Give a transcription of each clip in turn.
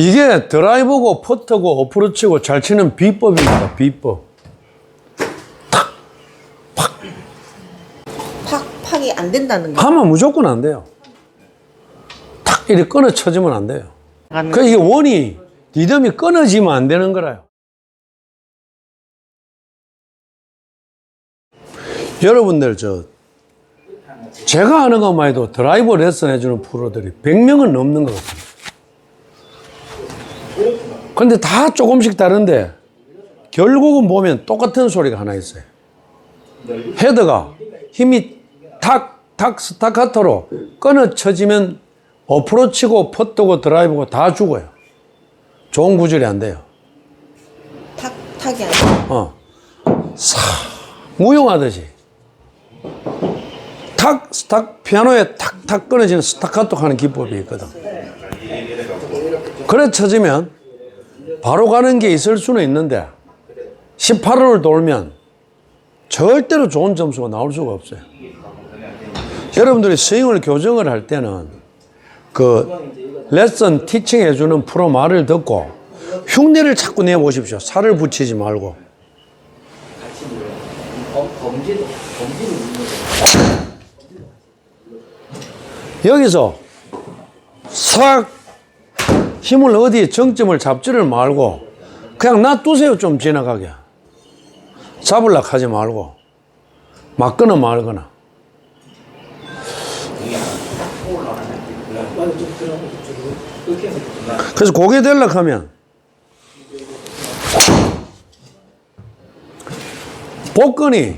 이게 드라이버고 퍼터고 어프로치고 잘 치는 비법입니다. 비법. 팍 팍이 안 된다는 거. 하면 무조건 안 돼요. 탁 이렇게 끊어 쳐지면 안 돼요. 나가는 그 이게 원이 리듬이 끊어지면 안 되는 거라요. 여러분들 저 제가 아는 것만 해도 드라이버 레슨 해주는 프로들이 100명은 넘는 것 같아요. 근데 다 조금씩 다른데 결국은 보면 똑같은 소리가 하나 있어요. 헤드가 힘이 탁, 탁, 스타카토로 끊어쳐지면 어프로치고 퍼뜨고 드라이브고 다 죽어요. 좋은 구질이 안 돼요. 탁 탁이 안 돼. 어. 사, 무용하듯이. 탁, 스탁, 피아노에 탁 탁 끊어지는 스타카토 하는 기법이 있거든. 그래 쳐지면 바로 가는 게 있을 수는 있는데 18호를 돌면 절대로 좋은 점수가 나올 수가 없어요. 여러분들이 스윙을 교정을 할 때는 그 레슨 티칭 해주는 프로 말을 듣고 흉내를 자꾸 내보십시오. 살을 붙이지 말고. 여기서 싹 힘을 어디 정점을 잡지를 말고 그냥 놔두세요. 좀 지나가게. 잡으려고 하지 말고 막 끊어 말거나. 그래서 고개 들려고 하면 복근이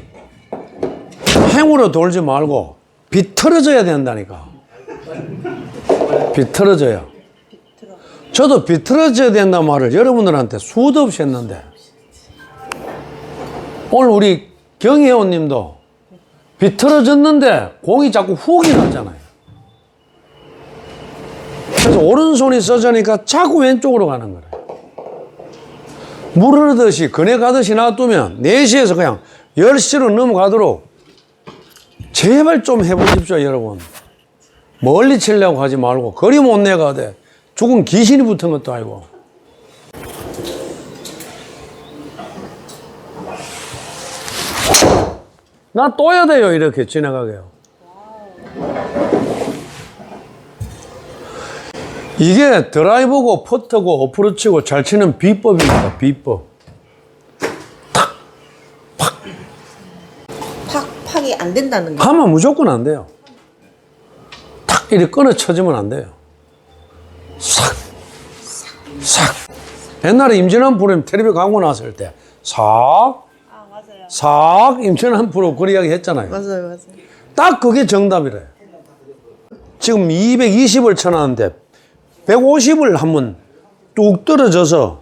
행으로 돌지 말고 비틀어져야 된다니까. 비틀어져요. 저도 비틀어져야 된다는 말을 여러분들한테 수도 없이 했는데 오늘 우리 경혜원 님도 비틀어졌는데 공이 자꾸 훅이 나잖아요. 그래서 오른손이 써지니까 자꾸 왼쪽으로 가는 거예요. 물 흐르듯이 그네 가듯이 놔두면 4시에서 그냥 10시로 넘어가도록 제발 좀 해보십시오, 여러분. 멀리 치려고 하지 말고 거리 못 내가 돼. 죽은 귀신이 붙은 것도 아니고. 나 또야 돼요, 이렇게 지나가게요. 이게 드라이버고 퍼터고 어프로치고 잘 치는 비법입니다. 비법. 팍 팍이 안 된다는 거. 하면 무조건 안 돼요. 탁 이렇게 끊어 쳐지면 안 돼요. 싹, 싹. 옛날에 임진환 프로님 텔레비 광고 나왔을 때 싹, 아 맞아요. 싹 임진환 프로 그 이야기 했잖아요. 맞아요 맞아요. 딱 그게 정답이래. 지금 220을 쳐놨는데 150을 한번 뚝 떨어져서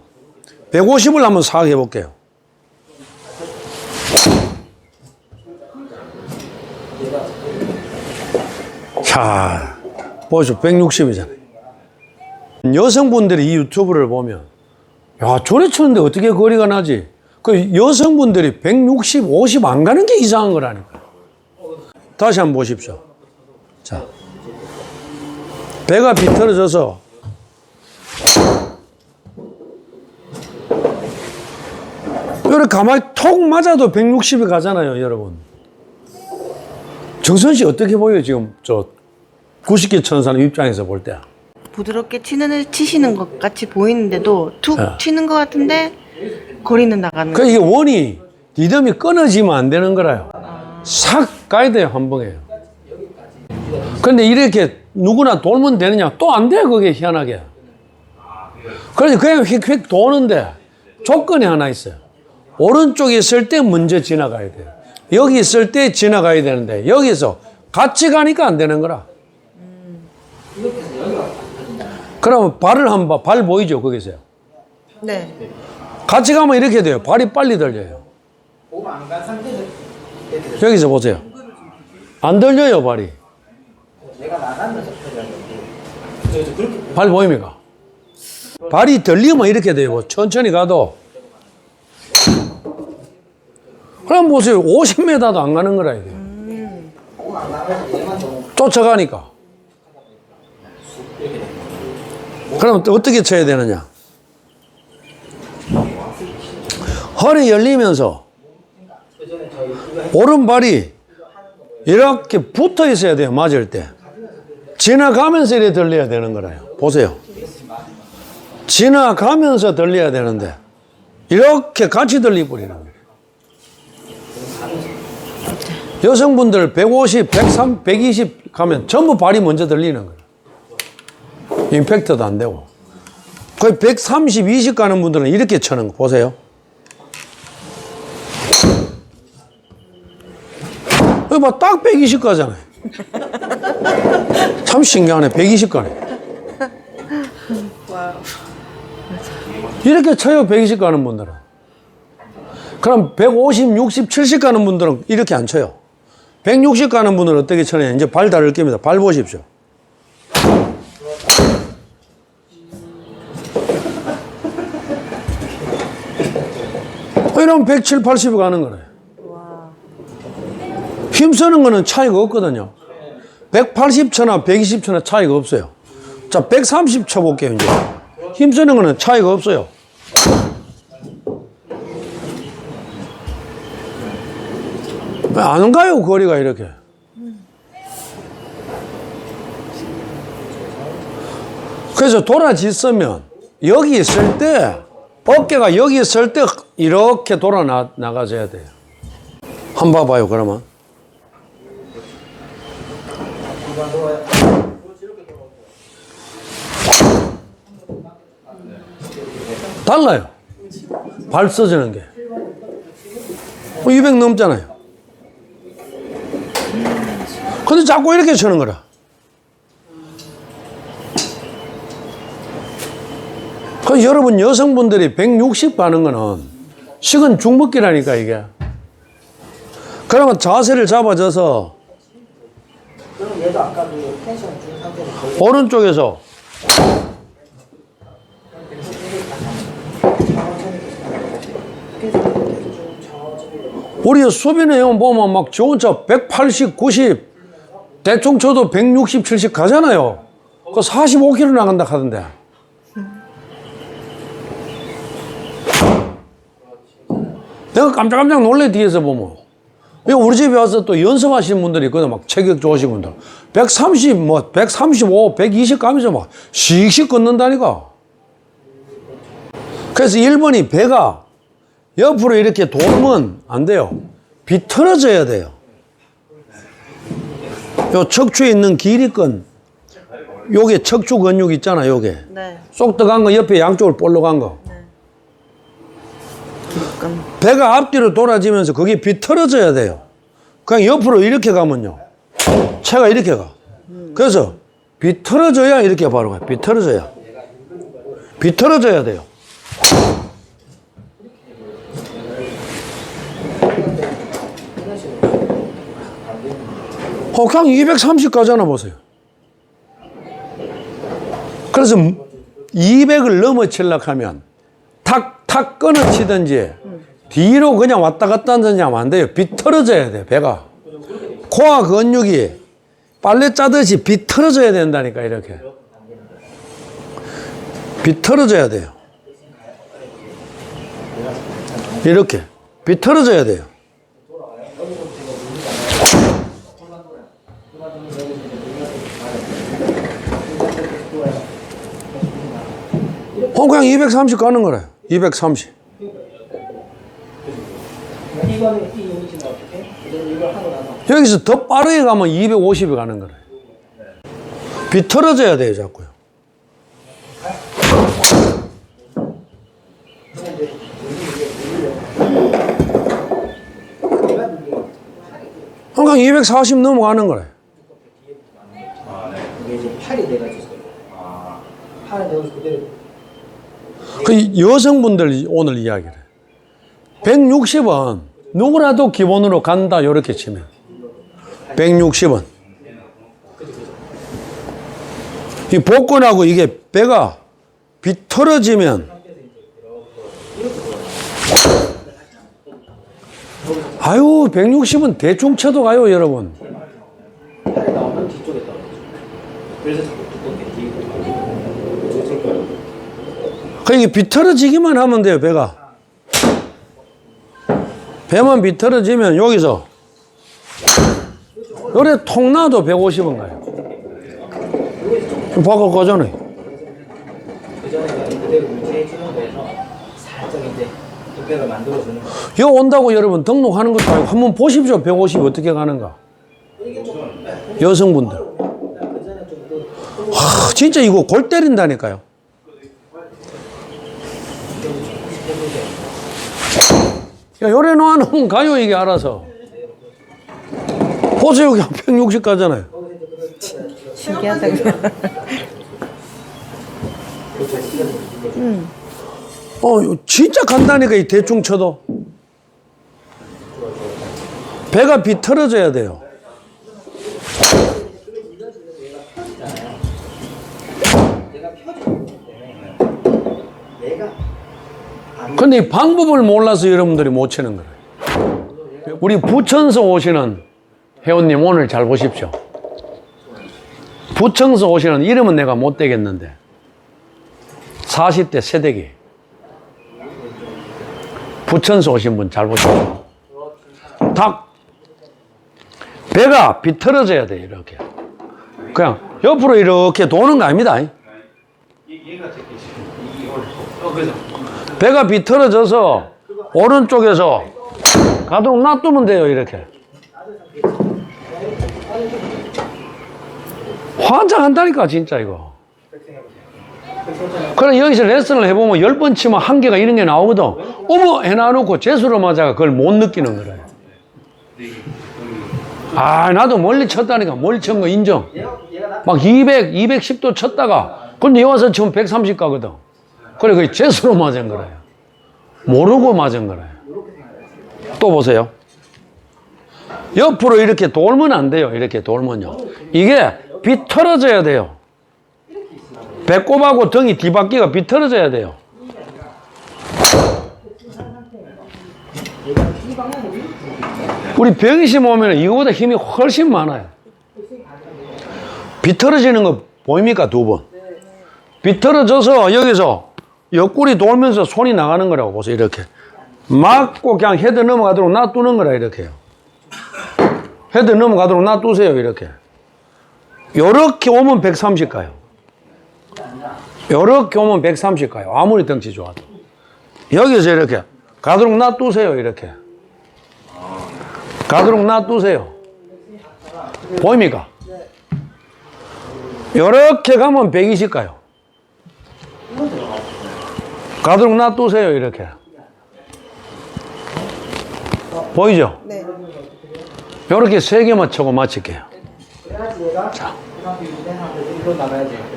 150을 한번 싹 해볼게요. 자, 보시죠. 160이잖아요. 여성분들이 이 유튜브를 보면, 야, 저래 쳤는데 어떻게 거리가 나지? 그 여성분들이 160, 50 안 가는 게 이상한 거라니까. 다시 한번 보십시오. 자. 배가 비틀어져서 이렇게 가만히 톡 맞아도 160이 가잖아요, 여러분. 정선 씨 어떻게 보여요, 지금 저 90개 천사는 입장에서 볼 때? 부드럽게 치는 치시는 것 같이 보이는데도 툭 네. 치는 것 같은데 거리는 나가는 그 거. 이게 원이 리듬이 끊어지면 안 되는 거라요. 싹 가야 돼요, 한 방에. 근데 이렇게 누구나 돌면 되느냐? 또 안 돼, 그게 희한하게. 그래서 그냥 휙휙 도는데 조건이 하나 있어요. 오른쪽에 있을 때 먼저 지나가야 돼요. 여기 있을 때 지나가야 되는데 여기서 같이 가니까 안 되는 거라. 그러면 발을 한번 발 보이죠, 거기서요. 네. 같이 가면 이렇게 돼요. 발이 빨리 들려요. 여기서 보세요. 안 들려요, 발이. 발 보입니까? 발이 들리면 이렇게 돼요. 천천히 가도. 그럼 보세요. 50m도 안 가는 거라, 이게. 쫓아가니까. 그럼 또 어떻게 쳐야 되느냐? 허리 열리면서 오른발이 이렇게 붙어 있어야 돼요, 맞을 때. 지나가면서 이렇게 들려야 되는 거라요. 보세요. 지나가면서 들려야 되는데, 이렇게 같이 들리버리는 거예요. 여성분들 150, 103, 120 가면 전부 발이 먼저 들리는 거예요. 임팩트도 안 되고. 거의 130, 20 가는 분들은 이렇게 쳐는 거 보세요. 이거 봐, 딱 120 가잖아요. 참 신기하네. 120 가네. 이렇게 쳐요, 120 가는 분들은. 그럼 150, 60, 70 가는 분들은 이렇게 안 쳐요. 160 가는 분은 어떻게 쳐냐. 이제 발 다를 겁니다. 발 보십시오. 이러면 170, 80 가는 거네. 힘쓰는 거는 차이가 없거든요. 180 쳐나 120 쳐나 차이가 없어요. 자, 130 쳐볼게요, 이제. 힘쓰는 거는 차이가 없어요. 왜안 가요, 거리가 이렇게. 그래서 돌아지으면 여기 있을 때 어깨가 여기 있을 때 이렇게 돌아 나, 나가줘야 돼요. 한 번 봐봐요, 그러면. 달라요. 발 써지는 게. 200 넘잖아요. 근데 자꾸 이렇게 치는 거라. 그 여러분 여성분들이 160 가는 거는 식은 죽먹기라니까 이게. 그러면 자세를 잡아줘서 오른쪽에서 우리 수빈의 형 보면 막 좋은 차 180, 90 대충 쳐도 160, 70 가잖아요. 그 45km 나간다 하던데. 내가 깜짝깜짝 놀래 뒤에서 보면. 왜 우리 집에 와서 또 연습하시는 분들이 있거든. 막 체격 좋으신 분들. 130, 뭐, 135, 120 가면서 막 씩씩 걷는다니까. 그래서 1번이 배가 옆으로 이렇게 돌면 안 돼요. 비틀어져야 돼요. 요 척추에 있는 길이건, 요게 척추 근육 있잖아, 요게. 네. 쏙 들어간 거 옆에 양쪽으로 볼록한 거. 배가 앞뒤로 돌아지면서 그게 비틀어져야 돼요. 그냥 옆으로 이렇게 가면요. 채가 이렇게 가. 그래서 비틀어져야 이렇게 바로 가요. 비틀어져야. 비틀어져야 돼요. 어, 그냥 230 가잖아, 보세요. 그래서 200을 넘어치려고 하면 탁, 탁 끊어치든지 뒤로 그냥 왔다 갔다 하든지 하면 안 돼요. 비틀어져야 돼, 배가. 코아 근육이 빨래 짜듯이 비틀어져야 된다니까, 이렇게. 비틀어져야 돼요. 이렇게. 비틀어져야 돼요. 어, 그냥 230 가는 거래요. 230. 이거는 이 유닛은 어떻게? 이걸 이걸 하고 나서 여기서 더 빠르게 가면 250이 가는 거래. 비틀어져야 돼요, 자꾸요. 항상 240 넘어가는 거래. 이게 이제 팔이 내가지고 팔이 내가지고 그대로 그 여성분들 오늘 이야기를. 160은 누구라도 기본으로 간다, 이렇게 치면. 160은. 이 복근하고 이게 배가 비틀어지면 아유 160은 대충 쳐도 가요 여러분 팔이 나오면 뒤쪽에 떨어져. 그래서 자꾸 두껍게 뒤에 그러니까 비틀어지기만 하면 돼요, 배가. 배만 비틀어지면 여기서 요래 통 나도 150원 가요. 바꿔 거잖아요. 여 온다고 여러분 등록하는 것도 아니고 한번 보십시오. 150 어떻게 가는가. 여성분들. 와, 진짜 이거 골 때린다니까요. 야, 요래 놓아놓으면 가요, 이게 알아서. 보세요, 여기 160 가잖아요. 신기하다. 어, 이거 진짜 간다니까, 이 대충 쳐도. 배가 비틀어져야 돼요. 근데 이 방법을 몰라서 여러분들이 못 치는 거예요. 우리 부천서 오시는 회원님 오늘 잘 보십시오. 부천서 오시는 이름은 내가 못 되겠는데 40대 세대기 부천서 오신 분 잘 보십시오. 딱 배가 비틀어져야 돼 이렇게. 그냥 옆으로 이렇게 도는 거 아닙니다. 배가 비틀어져서 오른쪽에서 가도록 놔두면 돼요 이렇게. 환장한다니까 진짜 이거. 그래 여기서 레슨을 해보면 열 번 치면 한계가 이런 게 나오거든. 어머 해놔놓고 재수로 맞아가 그걸 못 느끼는 거래요. 아 나도 멀리 쳤다니까 멀리 친 거 인정. 막 200, 210도 쳤다가 근데 여기 와서 지금 130 가거든. 그래 그게 재수로 맞은 거래요. 모르고 맞은 거래요. 또 보세요. 옆으로 이렇게 돌면 안 돼요. 이렇게 돌면요. 이게 비틀어져야 돼요. 배꼽하고 등이 뒤바퀴가 비틀어져야 돼요. 우리 병이심 오면 이거보다 힘이 훨씬 많아요. 비틀어지는 거 보입니까? 두 번. 비틀어져서 여기서 옆구리 돌면서 손이 나가는 거라고 보세요. 이렇게. 맞고 그냥 헤드 넘어가도록 놔두는 거라 이렇게요. 헤드 넘어가도록 놔두세요. 이렇게. 요렇게 오면 130 가요. 요렇게 오면 130 가요. 아무리 덩치 좋아도. 여기서 이렇게 가도록 놔두세요. 이렇게. 가도록 놔두세요. 보입니까? 요렇게 가면 120 가요. 가도록 놔두세요. 이렇게. 보이죠? 네. 요렇게 세 개만 쳐고 마칠게요. 자.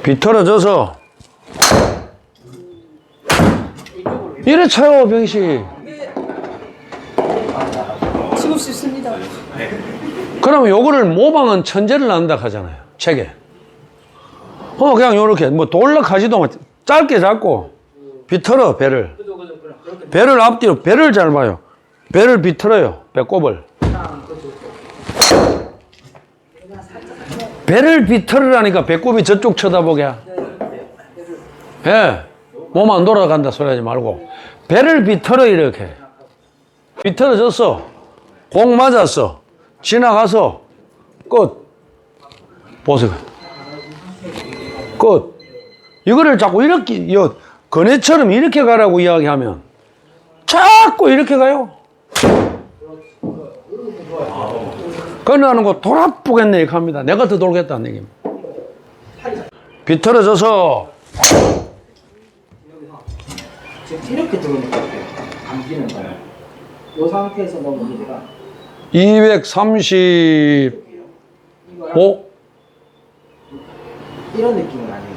비틀어져서 이래 쳐요 병씨 지금 싶습니다. 그러면 요거를 모방은 천재를 낳는다 하잖아요 책에 어 그냥 요렇게 뭐 돌락하지도 마 짧게 잡고 비틀어 배를. 배를 앞뒤로 배를 잘 봐요. 배를 비틀어요 배꼽을. 배를 비틀으라니까 배꼽이 저쪽 쳐다보게. 예. 몸 안 돌아간다 소리 하지 말고. 배를 비틀어 이렇게. 비틀어졌어. 공 맞았어. 지나가서 끝. 보세요. 끝. 이거를 자꾸 이렇게 요 거네처럼 이렇게 가라고 이야기하면 자꾸 이렇게 가요 건너가는 거 돌아보겠네 이렇게 합니다 내가 더 돌겠다는 얘기입니다 비틀어져서 이렇게 들어오니까 어때요? 감기는 거예요. 이 상태에서 너무 문제가 235 이런 느낌은 아니에요.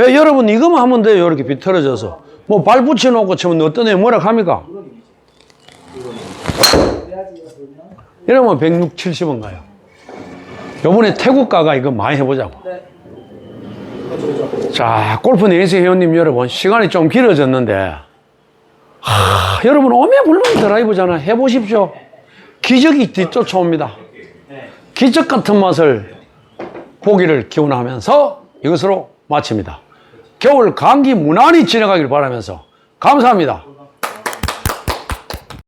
배 여러분 이거만 하면 돼요. 이렇게 비틀어져서. 뭐 발 붙여놓고 치면 어떤 애 뭐라 합니까? 이러면 160, 70원 가요. 요번에 태국 가가 이거 많이 해보자고. 자 골프 네이스 회원님 여러분 시간이 좀 길어졌는데. 하, 여러분 오면 물론 드라이브잖아. 해보십시오. 기적이 뒤쫓아옵니다. 기적 같은 맛을 보기를 기원하면서 이것으로 마칩니다 겨울 감기 무난히 지나가길 바라면서 감사합니다.